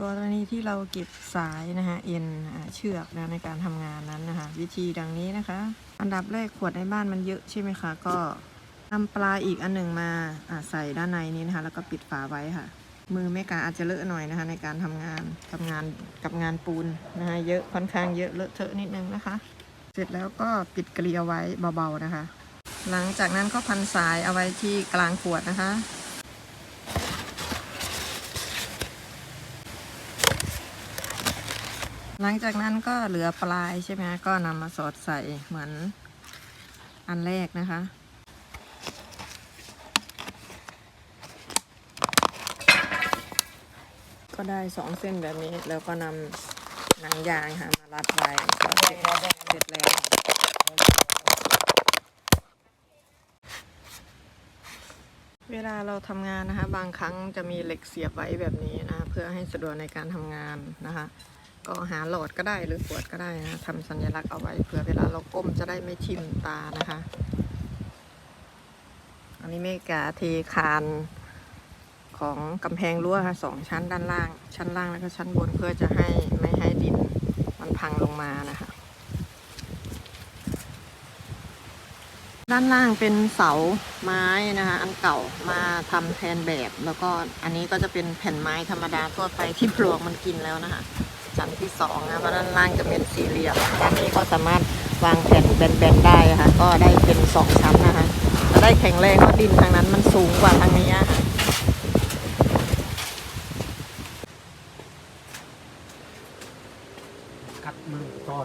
กรณีที่เราเก็บสายนะคะเอ็นเชือกนะในการทำงานนั้นนะคะวิธีดังนี้นะคะ อันดับแรกขวดในบ้านมันเยอะใช่ไหมคะ ก็นำปลาอีกอันหนึ่งมาอ่าใส่ด้านในนี้นะคะ แล้วก็ปิดฝาไว้ค่ะ มือแม่กาอาจจะเลอะหน่อยนะคะ ในการทำงานทำงานกับงานปูนนะคะเยอะค่อนข้างเยอะเลอะเทอะนิดนึงนะคะ เสร็จแล้วก็ปิดเกลียวไว้เบาๆนะคะ หลังจากนั้นก็พันสายเอาไว้ที่กลางขวดนะคะ หลังจากนั้นก็เหลือปลายใช่ไหมก็นำมาสอดใส่เหมือนอันแรกนะคะ ก็ได้สองเส้นแบบนี้แล้วก็นำหนังยางค่ะมารัดไว้ก็เสร็จเสร็จแล้วเวลาเราทำงานนะคะ บางครั้งจะมีเหล็กเสียบไว้แบบนี้นะ เพื่อให้สะดวกในการทำงานนะคะ ก็หาหลอดก็ได้หรือขวดก็ได้นะทำสัญลักษณ์เอาไว้เผื่อเวลาเราก้มจะได้ไม่ทิ่มตานะคะ อันนี้เมกาเทคานของกำแพงรั้วค่ะสองชั้นด้านล่าง ชั้นล่างแล้วก็ชั้นบนเพื่อจะให้ไม่ให้ดินมันพังลงมานะคะ ด้านล่างเป็นเสาไม้นะคะ อันเก่ามาทำแทนแบบ แล้วก็อันนี้ก็จะเป็นแผ่นไม้ธรรมดาทั่วไปที่ปลวกมันกินแล้วนะคะ ชั้นที่สองนะเพราะด้านล่างจะเป็นสี่เหลี่ยมด้านนี้ก็สามารถวางแผ่นแบนๆได้ค่ะ ก็ได้เป็นสองชั้นนะคะจะได้แข็งแรงเพราะดินทางนั้นมันสูงกว่าทางนี้ค่ะกัดมือก่อน